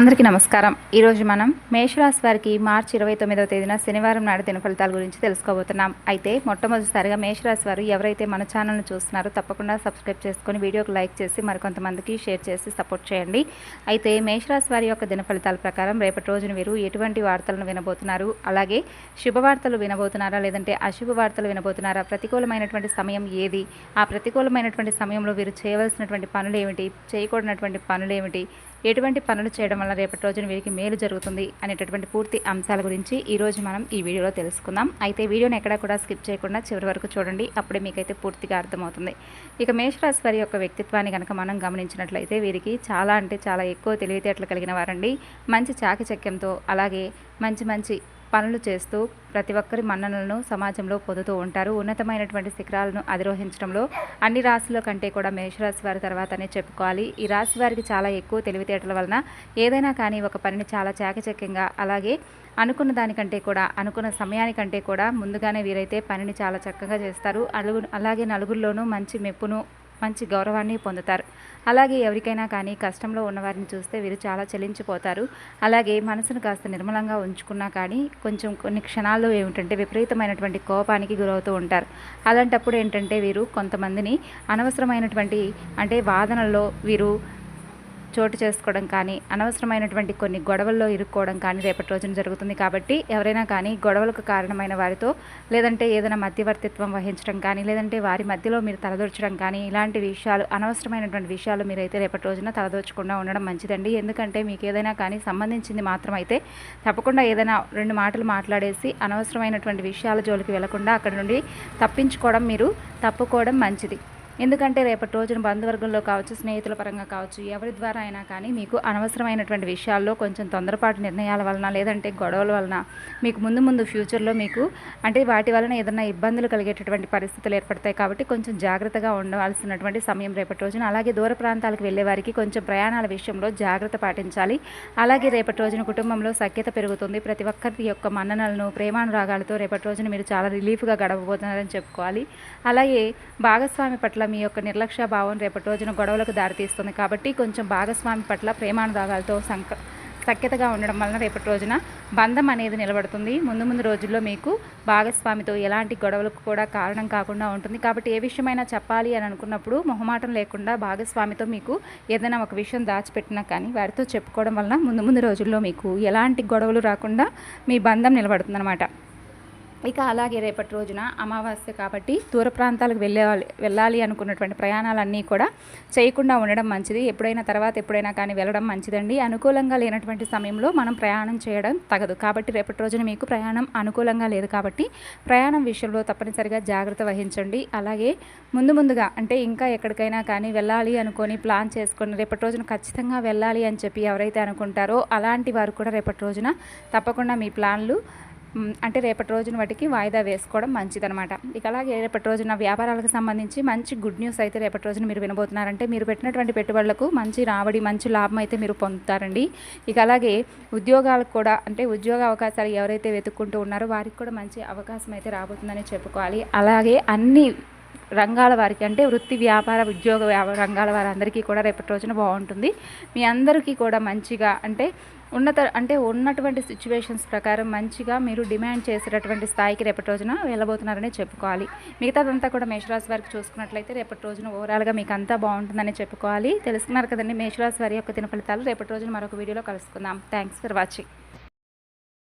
అందరికీ నమస్కారం. ఈరోజు మనం మేషరాశి వారికి మార్చి ఇరవై తొమ్మిదవ తేదీన శనివారం నాడు దిన ఫలితాల గురించి తెలుసుకోబోతున్నాం. అయితే మొట్టమొదటిసారిగా మేషరాశి వారు ఎవరైతే మన ఛానల్ను చూస్తున్నారో తప్పకుండా సబ్స్క్రైబ్ చేసుకొని వీడియోకి లైక్ చేసి మరికొంతమందికి షేర్ చేసి సపోర్ట్ చేయండి. అయితే మేషరాశి వారి యొక్క దిన ఫలితాల ప్రకారం రేపటి రోజున వీరు ఎటువంటి వార్తలను వినబోతున్నారు? అలాగే శుభవార్తలు వినబోతున్నారా? లేదంటే అశుభ వార్తలు వినబోతున్నారా? ప్రతికూలమైనటువంటి సమయం ఏది? ఆ ప్రతికూలమైనటువంటి సమయంలో వీరు చేయవలసినటువంటి పనులు ఏమిటి? చేయకూడనటువంటి పనులు ఏమిటి? ఎటువంటి పనులు చేయడం వల్ల రేపటి రోజున వీరికి మేలు జరుగుతుంది అనేటటువంటి పూర్తి అంశాల గురించి ఈరోజు మనం ఈ వీడియోలో తెలుసుకుందాం. అయితే వీడియోని ఎక్కడా కూడా స్కిప్ చేయకుండా చివరి వరకు చూడండి. అప్పుడే మీకైతే పూర్తిగా అర్థమవుతుంది. ఇక మేషరాశి వారి యొక్క వ్యక్తిత్వాన్ని కనుక మనం గమనించినట్లయితే వీరికి చాలా అంటే చాలా ఎక్కువ తెలివితేటలు కలిగిన వారండి. మంచి చాకచక్యంతో అలాగే మంచి మంచి పనులు చేస్తూ ప్రతి ఒక్కరి మన్ననలను సమాజంలో పొందుతూ ఉంటారు. ఉన్నతమైనటువంటి శిఖరాలను అధిరోహించడంలో అన్ని రాశుల కంటే కూడా మేషరాశి వారి తర్వాతనే చెప్పుకోవాలి. ఈ రాశి వారికి చాలా ఎక్కువ తెలివితేటల వలన ఏదైనా కానీ ఒక పనిని చాలా చాకచక్యంగా అలాగే అనుకున్న దానికంటే కూడా అనుకున్న సమయానికంటే కూడా ముందుగానే వీరైతే పనిని చాలా చక్కగా చేస్తారు. అలుగు అలాగే నలుగురిలోనూ మంచి మెప్పును మంచి గౌరవాన్ని పొందుతారు. అలాగే ఎవరికైనా కానీ కష్టంలో ఉన్నవారిని చూస్తే వీరు చాలా చలించిపోతారు. అలాగే మనసును కాస్త నిర్మలంగా ఉంచుకున్నా కానీ కొంచెం కొన్ని క్షణాల్లో ఏమిటంటే విపరీతమైనటువంటి కోపానికి గురవుతూ ఉంటారు. అలాంటప్పుడు ఏంటంటే వీరు కొంతమందిని అనవసరమైనటువంటి అంటే వాదనల్లో వీరు చోటు చేసుకోవడం కానీ అనవసరమైనటువంటి కొన్ని గొడవల్లో ఇరుక్కోవడం కానీ రేపటి రోజున జరుగుతుంది కాబట్టి ఎవరైనా కానీ గొడవలకు కారణమైన వారితో లేదంటే ఏదైనా మధ్యవర్తిత్వం వహించడం కానీ లేదంటే వారి మధ్యలో మీరు తలదూర్చడం కానీ ఇలాంటి విషయాలు అనవసరమైనటువంటి విషయాలు మీరైతే రేపటి రోజున తలదూర్చకుండా ఉండడం మంచిదండి. ఎందుకంటే మీకు ఏదైనా కానీ సంబంధించింది మాత్రమైతే తప్పకుండా ఏదైనా రెండు మాటలు మాట్లాడేసి అనవసరమైనటువంటి విషయాల జోలికి వెళ్ళకుండా అక్కడ నుండి తప్పించుకోవడం మీరు తప్పుకోవడం మంచిది. ఎందుకంటే రేపటి రోజున బంధువర్గంలో కావచ్చు స్నేహితుల పరంగా కావచ్చు ఎవరి ద్వారా అయినా కానీ మీకు అనవసరమైనటువంటి విషయాల్లో కొంచెం తొందరపాటు నిర్ణయాల వలన లేదంటే గొడవల వలన మీకు ముందు ముందు ఫ్యూచర్లో మీకు అంటే వాటి వలన ఏదైనా ఇబ్బందులు కలిగేటటువంటి పరిస్థితులు ఏర్పడతాయి కాబట్టి కొంచెం జాగ్రత్తగా ఉండవలసినటువంటి సమయం రేపటి రోజున. అలాగే దూర ప్రాంతాలకు వెళ్ళే వారికి కొంచెం ప్రయాణాల విషయంలో జాగ్రత్త పాటించాలి. అలాగే రేపటి రోజున కుటుంబంలో సఖ్యత పెరుగుతుంది. ప్రతి ఒక్కరి యొక్క మన్ననలను ప్రేమానురాగాలతో రేపటి రోజున మీరు చాలా రిలీఫ్గా గడవబోతున్నారని చెప్పుకోవాలి. అలాగే భాగస్వామి పట్ల మీ యొక్క నిర్లక్ష్య భావం రేపటి రోజున గొడవలకు దారితీస్తుంది. కాబట్టి కొంచెం భాగస్వామి పట్ల ప్రేమానురాగాలతో సంక సఖ్యతగా ఉండడం వలన రేపటి రోజున బంధం అనేది నిలబడుతుంది. ముందు ముందు రోజుల్లో మీకు భాగస్వామితో ఎలాంటి గొడవలకు కూడా కారణం కాకుండా ఉంటుంది. కాబట్టి ఏ విషయమైనా చెప్పాలి అని అనుకున్నప్పుడు మొహమాటం లేకుండా భాగస్వామితో మీకు ఏదైనా ఒక విషయం దాచిపెట్టినా కానీ వారితో చెప్పుకోవడం వలన ముందు ముందు రోజుల్లో మీకు ఎలాంటి గొడవలు రాకుండా మీ బంధం నిలబడుతుందన్నమాట. ఇక అలాగే రేపటి రోజున అమావాస్య కాబట్టి దూర ప్రాంతాలకు వెళ్ళాలి వెళ్ళాలి అనుకున్నటువంటి ప్రయాణాలన్నీ కూడా చేయకుండా ఉండడం మంచిది. ఎప్పుడైనా తర్వాత ఎప్పుడైనా కానీ వెళ్ళడం మంచిదండి. అనుకూలంగా లేనటువంటి సమయంలో మనం ప్రయాణం చేయడం తగదు. కాబట్టి రేపటి రోజున మీకు ప్రయాణం అనుకూలంగా లేదు కాబట్టి ప్రయాణం విషయంలో తప్పనిసరిగా జాగ్రత్త వహించండి. అలాగే ముందు ముందుగా అంటే ఇంకా ఎక్కడికైనా కానీ వెళ్ళాలి అనుకొని ప్లాన్ చేసుకొని రేపటి రోజున ఖచ్చితంగా వెళ్ళాలి అని చెప్పి ఎవరైతే అనుకుంటారో అలాంటి వారు కూడా రేపటి రోజున తప్పకుండా మీ ప్లాన్లు అంటే రేపటి రోజున వాటికి వాయిదా వేసుకోవడం మంచిదనమాట ఇక అలాగే రేపటి రోజున వ్యాపారాలకు సంబంధించి మంచి గుడ్ న్యూస్ అయితే రేపటి రోజున మీరు వినబోతున్నారంటే మీరు పెట్టినటువంటి పెట్టుబడులకు మంచి రాబడి మంచి లాభం అయితే మీరు పొందుతారండి. ఇక అలాగే ఉద్యోగాలకు కూడా అంటే ఉద్యోగ అవకాశాలు ఎవరైతే వెతుక్కుంటూ ఉన్నారో వారికి కూడా మంచి అవకాశం అయితే రాబోతుందని చెప్పుకోవాలి. అలాగే అన్ని రంగాల వారికి అంటే వృత్తి వ్యాపార ఉద్యోగ రంగాల వారందరికీ కూడా రేపటి రోజున బాగుంటుంది. మీ అందరికీ కూడా మంచిగా అంటే ఉన్నత అంటే ఉన్నటువంటి సిచ్యువేషన్స్ ప్రకారం మంచిగా మీరు డిమాండ్ చేసేటటువంటి స్థాయికి రేపటి రోజున వెళ్ళబోతున్నారని చెప్పుకోవాలి. మిగతాదంతా కూడా మేషరాశి వారికి చూసుకున్నట్లయితే రేపటి రోజున ఓవరాల్గా మీకు అంతా బాగుంటుందని చెప్పుకోవాలి. తెలుసుకున్నారు కదండి మేషరాశి వారి యొక్క దిన ఫలితాలు రేపటి రోజున మరొక వీడియోలో కలుసుకుందాం. Thanks for watching.